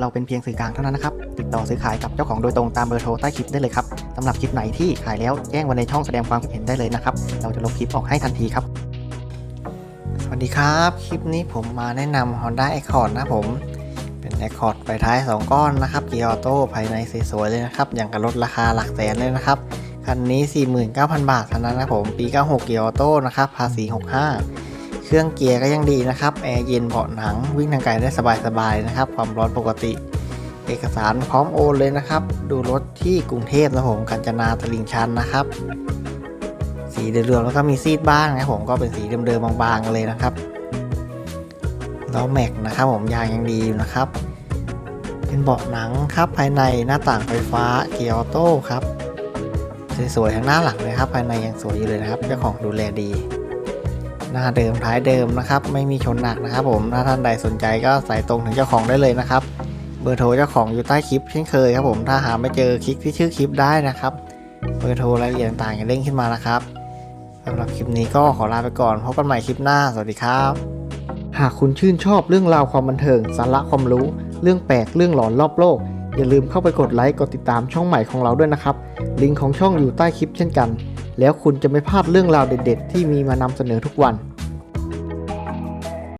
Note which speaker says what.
Speaker 1: เราเป็นเพียงสื่อกลางเท่านั้นนะครับ ติดต่อซื้อขายกับเจ้าของโดยตรงตามเบอร์โทรใต้คลิปได้เลยครับสำหรับคลิปไหนที่ขายแล้วแจ้งไว้ในช่องแสดงความคิดเห็นได้เลยนะครับ เราจะลบคลิปออกให้ทันทีครับ สวัสดีครับ คลิปนี้ผมมาแนะนำ Honda Accord นะผม เป็น Accord ไฟท้าย 2 ก้อนนะครับเกียร์ออโต้ภายในสวยๆเลยนะครับ อย่างกับรถราคาหลักแสนเลยนะครับ คันนี้ 49,000 บาทเท่านั้นนะผม ปี 96 เกียร์ออโต้นะครับ ภาษี 65 เครื่องเกียร์ก็ยังดีนะครับ แอร์เย็นเบาะหนัง วิ่งทางไกลได้สบายๆนะครับ ความร้อนปกติ เอกสารพร้อมโอนเลยนะครับ ดูรถที่กรุงเทพนะผมกาญจนาตลิ่งชันนะครับ สีเหลืองๆแล้วก็มีซีดบ้างนะผมก็เป็นสีเดิมๆบางๆเลยนะครับล้อแม็กนะครับผมยางยังดีอยู่นะครับ เป็นเบาะหนังครับภายในหน้าต่างไฟฟ้าเกียร์ออโต้ครับสวยๆทั้งหน้าหลังเลยครับภายในยังสวยอยู่เลยนะครับเจ้าของดูแลดี หน้าเดิมท้ายเดิมนะครับ ไม่มีชนหนักนะครับ ผมถ้าท่านใดสนใจก็ใสายตรงถึงเจ้าของได้เลยนะครับ เบอร์โทรเจ้าของอยู่ใต้คลิปเช่นเคยครับผมถ้าหาไม่เจอคลิกที่ชื่อคลิปได้นะครับ เบอร์โทรรายละเอียดต่างๆอย่าเด้งขึ้นมานะครับสำหรับคลิปนี้ก็ขอลาไปก่อนพบกันใหม่คลิปหน้าสวัสดีครับ หากคุณชื่นชอบเรื่องราวความบันเทิงสาระความรู้ เรื่องแปลกเรื่องหลอนรอบโลก อย่าลืมเข้าไปกดไลค์กดติดตามช่องใหม่ของเราด้วยนะครับลิงก์ของช่องอยู่ใต้คลิปเช่นกัน แล้วคุณจะไม่พลาดเรื่องราวเด็ด ๆ ที่มีมานำเสนอทุกวัน